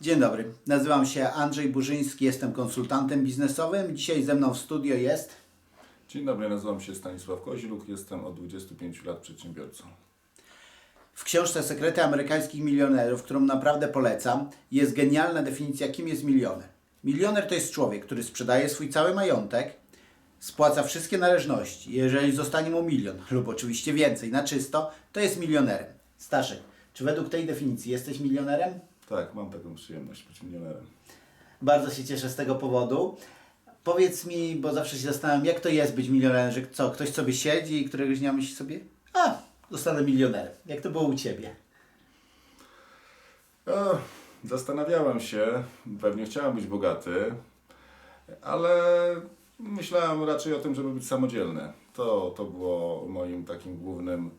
Dzień dobry, nazywam się Andrzej Burzyński, jestem konsultantem biznesowym. Dzisiaj ze mną w studio jest Dzień dobry, nazywam się Stanisław Koziluk, jestem od 25 lat przedsiębiorcą. w książce Sekrety amerykańskich milionerów, którą naprawdę polecam, jest genialna definicja, kim jest milioner. Milioner to jest człowiek, który sprzedaje swój cały majątek, spłaca wszystkie należności. Jeżeli zostanie mu milion, lub oczywiście więcej, na czysto, to jest milionerem. Staszek, czy według tej definicji jesteś milionerem? Tak, mam taką przyjemność być milionerem. Bardzo się cieszę z tego powodu. Powiedz mi, bo zawsze się zastanawiam, jak to jest być milionerem, że co, ktoś sobie siedzi i któregoś dnia myśli sobie, a, zostanę milionerem. Jak to było u Ciebie? O, zastanawiałem się, pewnie chciałem być bogaty, ale myślałem raczej o tym, żeby być samodzielny. To, to było moim takim głównym, e,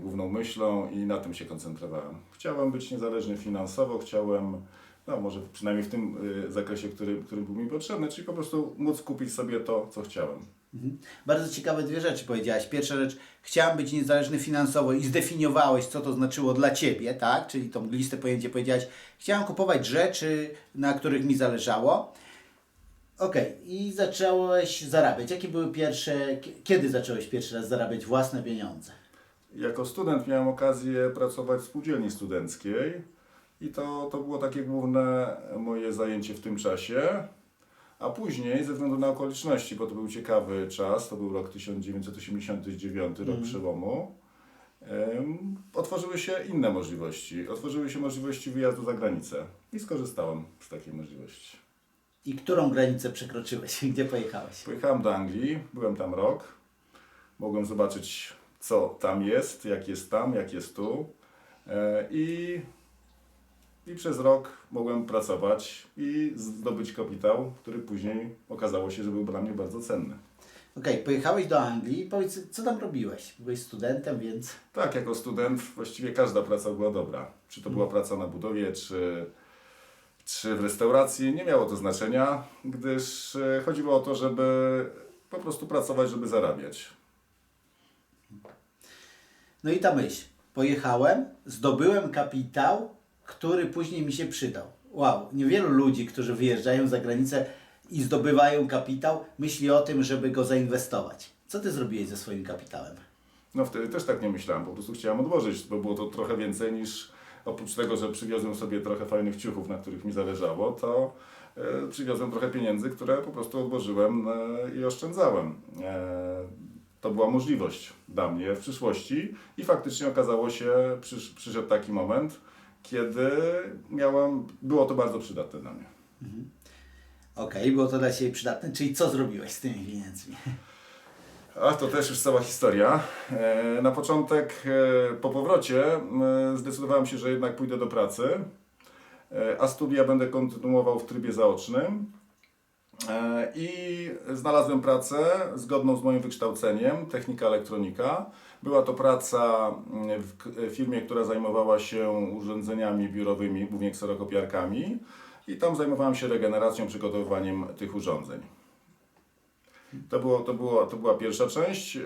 główną myślą i na tym się koncentrowałem. Chciałem być niezależny finansowo, chciałem, no może przynajmniej w tym e, zakresie, który, który był mi potrzebny, czyli po prostu móc kupić sobie to, co chciałem. Mhm. Bardzo ciekawe dwie rzeczy powiedziałaś. Pierwsza rzecz, chciałem być niezależny finansowo i zdefiniowałeś, co to znaczyło dla Ciebie, tak? Czyli tą listę pojęcie powiedziałaś, chciałem kupować rzeczy, na których mi zależało. Okej, i zacząłeś zarabiać. Jakie były pierwsze, kie- kiedy zacząłeś pierwszy raz zarabiać własne pieniądze? Jako student miałem okazję pracować w spółdzielni studenckiej i to, to było takie główne moje zajęcie w tym czasie. A później, ze względu na okoliczności, bo to był ciekawy czas, to był rok 1989, rok przełomu, em, otworzyły się inne możliwości. Otworzyły się możliwości wyjazdu za granicę i skorzystałem z takiej możliwości. I którą granicę przekroczyłeś? Gdzie pojechałeś? Pojechałem do Anglii, byłem tam rok. Mogłem zobaczyć, co tam jest, jak jest tam, jak jest tu. E, I, I przez rok mogłem pracować i zdobyć kapitał, który później okazało się, że był dla mnie bardzo cenny. Okej, pojechałeś do Anglii. Powiedz, co tam robiłeś? Byłeś studentem, więc... Tak, jako student właściwie każda praca była dobra. Czy to była praca na budowie, czy, czy w restauracji, nie miało to znaczenia, gdyż e, chodziło o to, żeby po prostu pracować, żeby zarabiać. No i ta myśl. Pojechałem, zdobyłem kapitał, który później mi się przydał. Wow, niewielu ludzi, którzy wyjeżdżają za granicę i zdobywają kapitał, myśli o tym, żeby go zainwestować. Co ty zrobiłeś ze swoim kapitałem? No wtedy też tak nie myślałem, po prostu chciałem odłożyć, bo było to trochę więcej niż oprócz tego, że przywiozłem sobie trochę fajnych ciuchów, na których mi zależało, to e, przywiozłem trochę pieniędzy, które po prostu odłożyłem e, i oszczędzałem. To była możliwość dla mnie w przyszłości i faktycznie okazało się, przysz, przyszedł taki moment, kiedy miałem, było to bardzo przydatne dla mnie. Okej, było to dla Ciebie przydatne, czyli co zrobiłeś z tymi pieniędzmi? A to też już cała historia. E, Na początek, e, po powrocie, e, zdecydowałem się, że jednak pójdę do pracy, a studia będę kontynuował w trybie zaocznym. E, I znalazłem pracę zgodną z moim wykształceniem, technika elektronika. Była to praca mm, w k- firmie, która zajmowała się urządzeniami biurowymi, głównie kserokopiarkami. I tam zajmowałem się regeneracją, przygotowywaniem tych urządzeń. To, było, to, było, to była pierwsza część. E,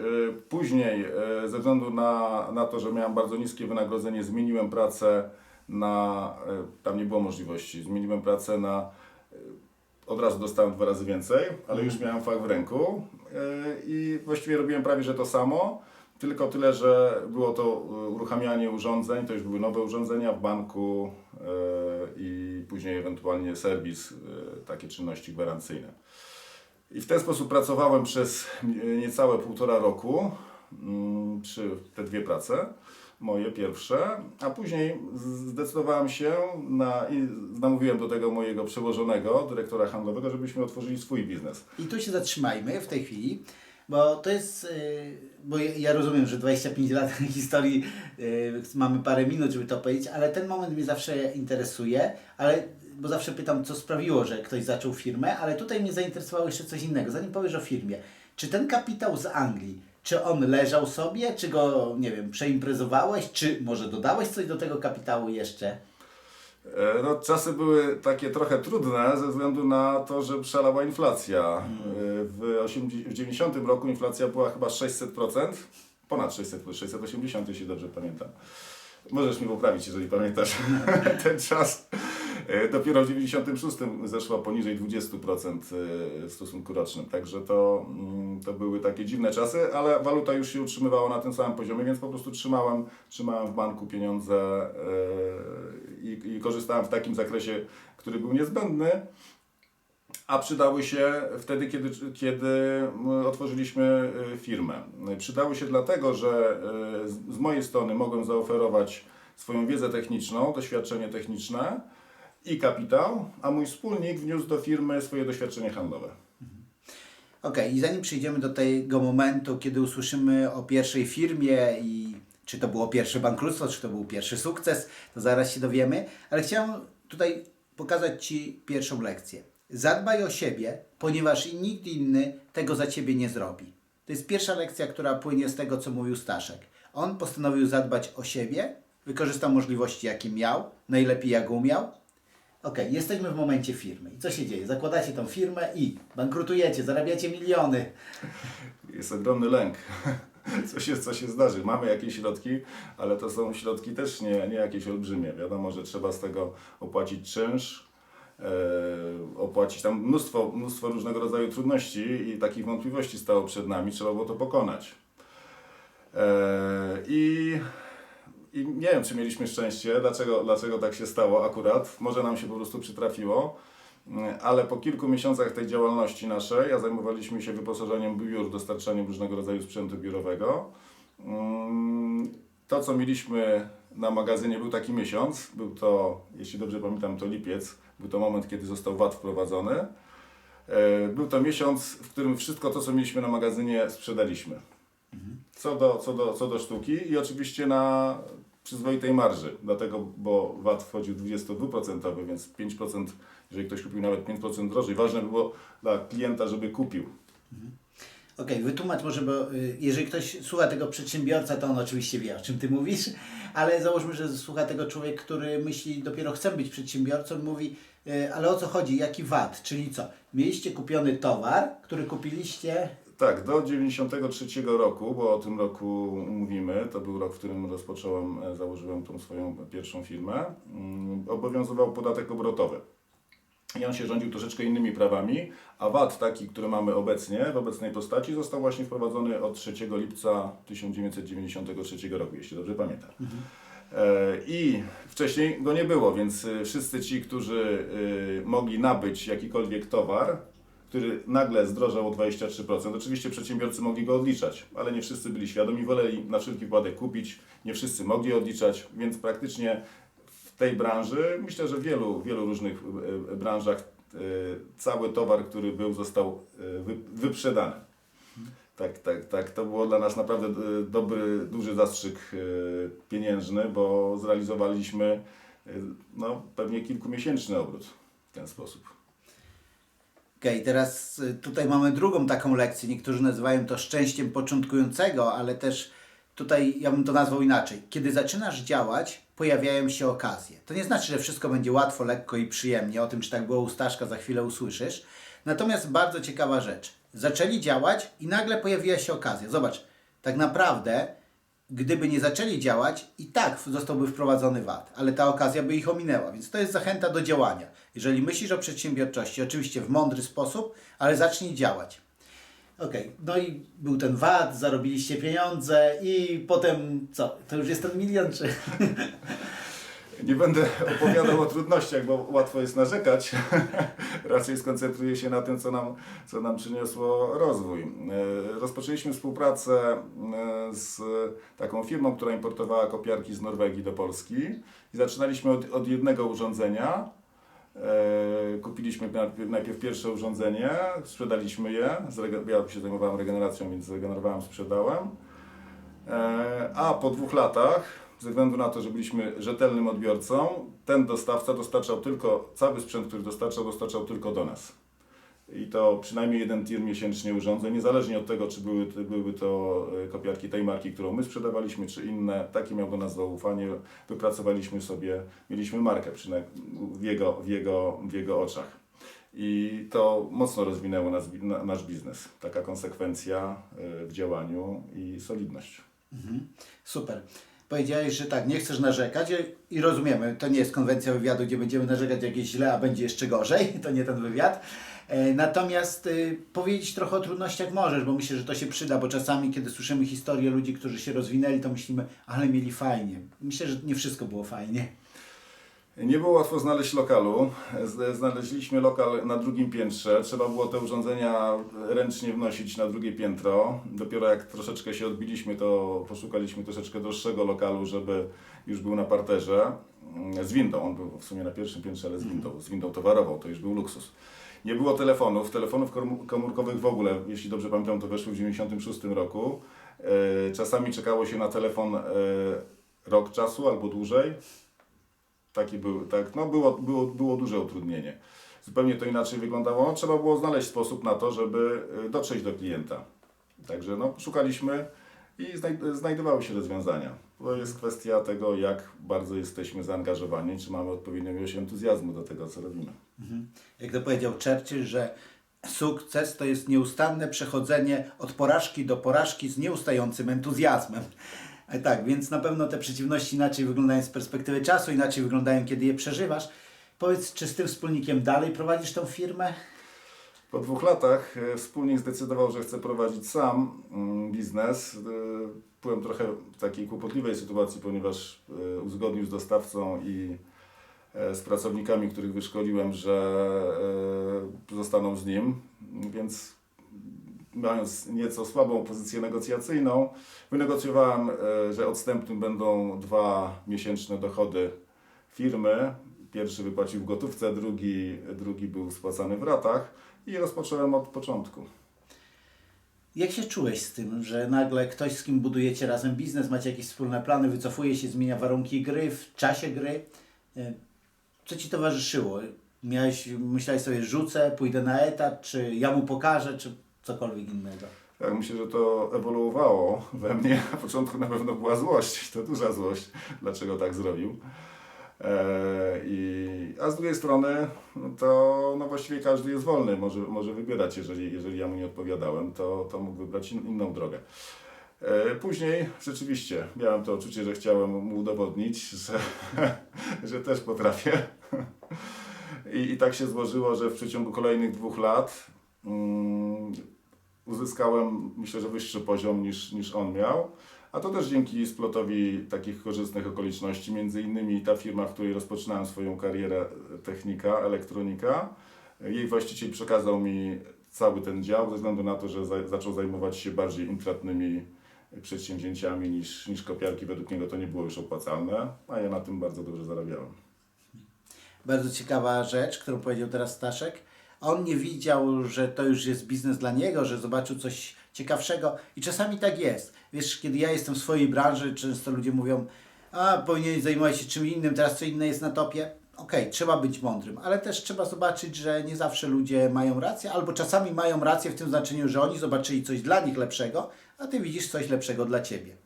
Później, e, ze względu na, na to, że miałem bardzo niskie wynagrodzenie, zmieniłem pracę na. e, Tam nie było możliwości. Zmieniłem pracę na. Od razu dostałem dwa razy więcej, ale już miałem fach w ręku e, i właściwie robiłem prawie że to samo. Tylko tyle, że było to e, uruchamianie urządzeń, to już były nowe urządzenia w banku e, i później ewentualnie serwis, takie czynności gwarancyjne. I w ten sposób pracowałem przez niecałe półtora roku mm, przy te dwie prace, moje pierwsze, a później zdecydowałem się na, i namówiłem do tego mojego przełożonego, dyrektora handlowego, żebyśmy otworzyli swój biznes. I tu się zatrzymajmy w tej chwili, bo to jest, yy, bo ja, rozumiem, że 25 lat historii, yy, mamy parę minut, żeby to powiedzieć, ale ten moment mnie zawsze interesuje, ale bo zawsze pytam, co sprawiło, że ktoś zaczął firmę, ale tutaj mnie zainteresowało jeszcze coś innego. Zanim powiesz o firmie, czy ten kapitał z Anglii, czy on leżał sobie, czy go, nie wiem, przeimprezowałeś, czy może dodałeś coś do tego kapitału jeszcze? E, No, czasy były takie trochę trudne ze względu na to, że szalała inflacja. E, W, 80, w 90 roku inflacja była chyba 600%, ponad 600, 680 jeśli dobrze pamiętam. Możesz mi poprawić, jeżeli pamiętasz ten czas. E, Dopiero w 96 zeszła poniżej 20% e, w stosunku rocznym. Także to, mm, to były takie dziwne czasy, ale waluta już się utrzymywała na tym samym poziomie, więc po prostu trzymałem, trzymałem w banku pieniądze e, i, i korzystałem w takim zakresie, który był niezbędny. A przydały się wtedy, kiedy, kiedy mm, otworzyliśmy firmę. Przydały się dlatego, że z mojej strony mogłem zaoferować swoją wiedzę techniczną, doświadczenie techniczne i kapitał, a mój wspólnik wniósł do firmy swoje doświadczenie handlowe. Okej, i zanim przejdziemy do tego momentu, kiedy usłyszymy o pierwszej firmie i czy to było pierwsze bankructwo, czy to był pierwszy sukces, to zaraz się dowiemy, ale chciałem tutaj pokazać Ci pierwszą lekcję. Zadbaj o siebie, ponieważ nikt inny tego za Ciebie nie zrobi. To jest pierwsza lekcja, która płynie z tego, co mówił Staszek. On postanowił zadbać o siebie, wykorzystał możliwości, jakie miał, najlepiej jak umiał, Okej, jesteśmy w momencie firmy. I co się dzieje? Zakładacie tą firmę i bankrutujecie, zarabiacie miliony. Jest ogromny lęk. Co się, co się zdarzy? Mamy jakieś środki, ale to są środki też nie, nie jakieś olbrzymie. Wiadomo, że trzeba z tego opłacić czynsz, e, opłacić tam mnóstwo, mnóstwo różnego rodzaju trudności i takich wątpliwości stało przed nami. Trzeba było to pokonać. E, I, I nie wiem, czy mieliśmy szczęście, dlaczego, dlaczego tak się stało akurat. Może nam się po prostu przytrafiło. Mm, Ale po kilku miesiącach tej działalności naszej, a zajmowaliśmy się wyposażeniem biur, dostarczaniem różnego rodzaju sprzętu biurowego. mm, To, co mieliśmy na magazynie, był taki miesiąc. Był to, jeśli dobrze pamiętam, to lipiec. Był to moment, kiedy został VAT wprowadzony. E, Był to miesiąc, w którym wszystko to, co mieliśmy na magazynie, sprzedaliśmy. Co do, co do, co do sztuki i oczywiście na przyzwoitej marży, dlatego, bo VAT wchodził 22%, więc 5%, jeżeli ktoś kupił nawet 5% drożej, ważne było dla klienta, żeby kupił. Okej, wytłumacz może, bo y, jeżeli ktoś słucha tego przedsiębiorca, to on oczywiście wie, o czym Ty mówisz, ale załóżmy, że słucha tego człowiek, który myśli, dopiero chce być przedsiębiorcą, mówi, y, ale o co chodzi, jaki VAT, czyli co? Mieliście kupiony towar, który kupiliście, Tak, do 93 roku, bo o tym roku mówimy, to był rok, w którym rozpocząłem, e, założyłem tą swoją pierwszą firmę, mm, obowiązywał podatek obrotowy. I on się rządził troszeczkę innymi prawami, a VAT taki, który mamy obecnie, w obecnej postaci, został właśnie wprowadzony od 3 lipca 1993 roku, jeśli dobrze pamiętam. E, I wcześniej go nie było, więc y, wszyscy ci, którzy mogli nabyć jakikolwiek towar, który nagle zdrożał o 23%. Oczywiście przedsiębiorcy mogli go odliczać, ale nie wszyscy byli świadomi, woleli na wszelki wypadek kupić, nie wszyscy mogli odliczać, więc praktycznie w tej branży, myślę, że w wielu, wielu różnych e, e, branżach e, cały towar, który był, został wy, wyprzedany. Tak, tak, tak. To było dla nas naprawdę dobry, duży zastrzyk pieniężny, bo zrealizowaliśmy no, pewnie kilkumiesięczny obrót w ten sposób. Okej, teraz y, tutaj mamy drugą taką lekcję. Niektórzy nazywają to szczęściem początkującego, ale też tutaj ja bym to nazwał inaczej. Kiedy zaczynasz działać, pojawiają się okazje. To nie znaczy, że wszystko będzie łatwo, lekko i przyjemnie. O tym, czy tak było u Staszka, za chwilę usłyszysz. Natomiast bardzo ciekawa rzecz. Zaczęli działać i nagle pojawiła się okazja. Zobacz, tak naprawdę, gdyby nie zaczęli działać, i tak zostałby wprowadzony VAT, ale ta okazja by ich ominęła. Więc to jest zachęta do działania. Jeżeli myślisz o przedsiębiorczości, oczywiście w mądry sposób, ale zacznij działać. Okej, no i był ten VAT, zarobiliście pieniądze i potem co? To już jest ten milion, czy... Nie będę opowiadał o trudnościach, bo łatwo jest narzekać. Raczej skoncentruję się na tym, co nam, co nam przyniosło rozwój. E, Rozpoczęliśmy współpracę e, z taką firmą, która importowała kopiarki z Norwegii do Polski i zaczynaliśmy od, od jednego urządzenia. E, Kupiliśmy najpierw, pierwsze urządzenie, sprzedaliśmy je. Ja się zajmowałem regeneracją, więc zregenerowałem, sprzedałem. A po dwóch latach, ze względu na to, że byliśmy rzetelnym odbiorcą, ten dostawca dostarczał tylko, cały sprzęt, który dostarczał, dostarczał tylko do nas. I to przynajmniej jeden tir miesięcznie urządzeń, niezależnie od tego, czy były, byłyby to e, kopiarki tej marki, którą my sprzedawaliśmy, czy inne. Takie miał do nas zaufanie. Wypracowaliśmy sobie, mieliśmy markę w jego, w jego, w jego oczach. I to mocno rozwinęło nas, na, nasz biznes. Taka konsekwencja e, w działaniu i solidność. Super. Powiedziałeś, że tak, nie chcesz narzekać i- rozumiemy, to nie jest konwencja wywiadu, gdzie będziemy narzekać jak jest źle, a będzie jeszcze gorzej, to nie ten wywiad. E, Natomiast y, powiedzieć trochę o trudnościach możesz, bo myślę, że to się przyda, bo czasami, kiedy słyszymy historię ludzi, którzy się rozwinęli, to myślimy, ale mieli fajnie. Myślę, że nie wszystko było fajnie. Nie było łatwo znaleźć lokalu. Znaleźliśmy lokal na drugim piętrze. Trzeba było te urządzenia ręcznie wnosić na drugie piętro. Dopiero jak troszeczkę się odbiliśmy, to poszukaliśmy troszeczkę droższego lokalu, żeby już był na parterze. Mm, Z windą. On był w sumie na pierwszym piętrze, ale z windą. Z windą towarową. To już był luksus. Nie było telefonów. Telefonów komórkowych w ogóle, jeśli dobrze pamiętam, to weszły w 1996 roku. E, Czasami czekało się na telefon e, rok czasu albo dłużej. Taki był, tak, no było, było, było duże utrudnienie. Zupełnie to inaczej wyglądało. No, trzeba było znaleźć sposób na to, żeby y, dotrzeć do klienta. Także no, szukaliśmy i znaj- znajdowały się rozwiązania. To jest kwestia tego, jak bardzo jesteśmy zaangażowani, czy mamy odpowiednią ilość entuzjazmu do tego, co robimy. Jak to powiedział Churchill, że sukces to jest nieustanne przechodzenie od porażki do porażki z nieustającym entuzjazmem. E, Tak, więc na pewno te przeciwności inaczej wyglądają z perspektywy czasu, inaczej wyglądają, kiedy je przeżywasz. Powiedz, czy z tym wspólnikiem dalej prowadzisz tą firmę? Po dwóch latach e, wspólnik zdecydował, że chce prowadzić sam mm, biznes. E, Byłem trochę w takiej kłopotliwej sytuacji, ponieważ uzgodnił z dostawcą i z pracownikami, których wyszkoliłem, że zostaną z nim, więc mając nieco słabą pozycję negocjacyjną, wynegocjowałem, e, że odstępnym będą dwa miesięczne dochody firmy. Pierwszy wypłacił w gotówce, drugi, drugi był spłacany w ratach i rozpocząłem od początku. Jak się czułeś z tym, że nagle ktoś, z kim budujecie razem biznes, macie jakieś wspólne plany, wycofuje się, zmienia warunki gry w czasie gry? E, Co Ci towarzyszyło? Miałeś, myślałeś sobie, rzucę, pójdę na etat, czy ja mu pokażę, czy cokolwiek innego? Tak, myślę, że to ewoluowało we mnie. Na początku na pewno była złość, to duża złość, dlaczego tak zrobił. E, i, a z drugiej strony no to no właściwie każdy jest wolny, może, może wybierać, jeżeli, jeżeli ja mu nie odpowiadałem, to, to mógł wybrać in, inną drogę. E, Później rzeczywiście miałem to uczucie, że chciałem mu udowodnić, że, że też potrafię. I, I tak się złożyło, że w przeciągu kolejnych dwóch lat uzyskałem, myślę, że wyższy poziom niż, niż on miał. A to też dzięki splotowi takich korzystnych okoliczności, między innymi ta firma, w której rozpoczynałem swoją karierę technika, elektronika, jej właściciel przekazał mi cały ten dział ze względu na to, że za, zaczął zajmować się bardziej intratnymi przedsięwzięciami niż, niż kopiarki. Według niego to nie było już opłacalne, a ja na tym bardzo dobrze zarabiałem. Bardzo ciekawa rzecz, którą powiedział teraz Staszek. On nie widział, że to już jest biznes dla niego, że zobaczył coś ciekawszego i czasami tak jest. Wiesz, kiedy ja jestem w swojej branży, często ludzie mówią, a powinien zajmować się czym innym, teraz co inne jest na topie. Okej, trzeba być mądrym, ale też trzeba zobaczyć, że nie zawsze ludzie mają rację, albo czasami mają rację w tym znaczeniu, że oni zobaczyli coś dla nich lepszego, a ty widzisz coś lepszego dla ciebie.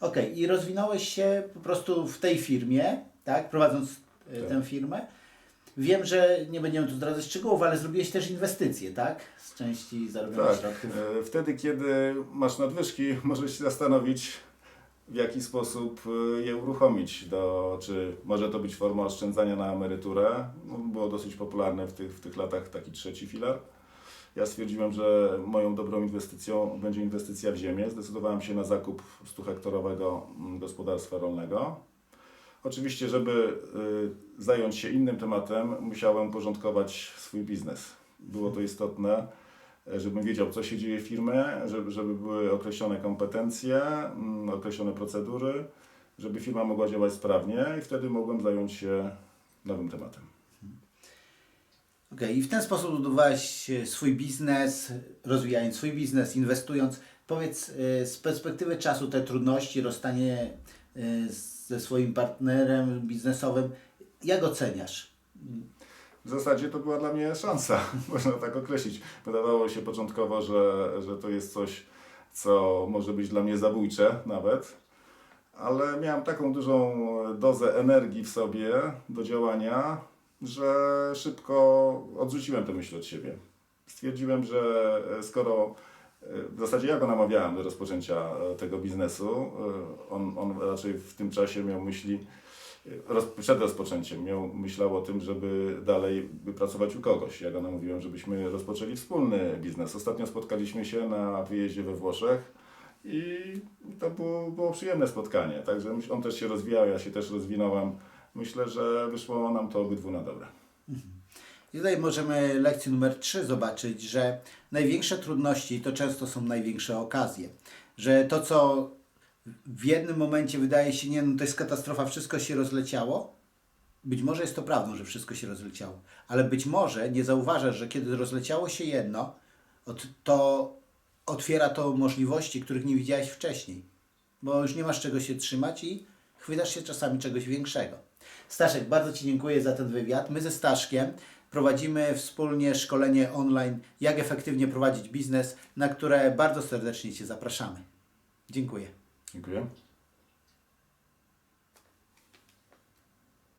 Okej, i rozwinąłeś się po prostu w tej firmie, tak, prowadząc e, Tak. tę firmę. Wiem, że nie będziemy tu zdradzać szczegółów, ale zrobiłeś też inwestycje, tak? Z części zarobionych Tak, środków. e, wtedy kiedy masz nadwyżki, możesz się zastanowić, w jaki sposób e, je uruchomić. Do, czy może to być forma oszczędzania na emeryturę? No, Było dosyć popularne w tych, w tych latach taki trzeci filar. Ja stwierdziłem, że moją dobrą inwestycją będzie inwestycja w ziemię. Zdecydowałem się na zakup 100-hektarowego mm, gospodarstwa rolnego. Oczywiście, żeby y, zająć się innym tematem, musiałem porządkować swój biznes. Było to istotne, żebym wiedział, co się dzieje w firmie, żeby, żeby były określone kompetencje, mm, określone procedury, żeby firma mogła działać sprawnie i wtedy mogłem zająć się nowym tematem. Okej, i w ten sposób budowałeś e, swój biznes, rozwijając swój biznes, inwestując. Powiedz e, z perspektywy czasu te trudności, rozstanie e, ze swoim partnerem biznesowym, jak oceniasz? W zasadzie to była dla mnie szansa, można tak określić. Wydawało się początkowo, że, że to jest coś, co może być dla mnie zabójcze nawet, ale miałem taką dużą dozę energii w sobie do działania, że szybko odrzuciłem tę myśl od siebie. Stwierdziłem, że skoro W zasadzie ja go namawiałem do rozpoczęcia e, tego biznesu. E, On, on raczej w tym czasie miał myśli, e, roz, przed rozpoczęciem miał, myślał o tym, żeby dalej pracować u kogoś. Ja go namówiłem, żebyśmy rozpoczęli wspólny biznes. Ostatnio spotkaliśmy się na wyjeździe we Włoszech i to było, było przyjemne spotkanie. Także on też się rozwijał, ja się też rozwinąłem. Myślę, że wyszło nam to obydwu na dobre. I tutaj możemy lekcję numer 3 zobaczyć, że największe trudności to często są największe okazje. Że to, co w jednym momencie wydaje się, nie, no to jest katastrofa, wszystko się rozleciało. Być może jest to prawdą, że wszystko się rozleciało, ale być może nie zauważasz, że kiedy rozleciało się jedno, to otwiera to możliwości, których nie widziałeś wcześniej, bo już nie masz czego się trzymać i chwytasz się czasami czegoś większego. Staszek, bardzo Ci dziękuję za ten wywiad. My ze Staszkiem prowadzimy wspólnie szkolenie online, jak efektywnie prowadzić biznes, na które bardzo serdecznie Cię zapraszamy. Dziękuję. Dziękuję.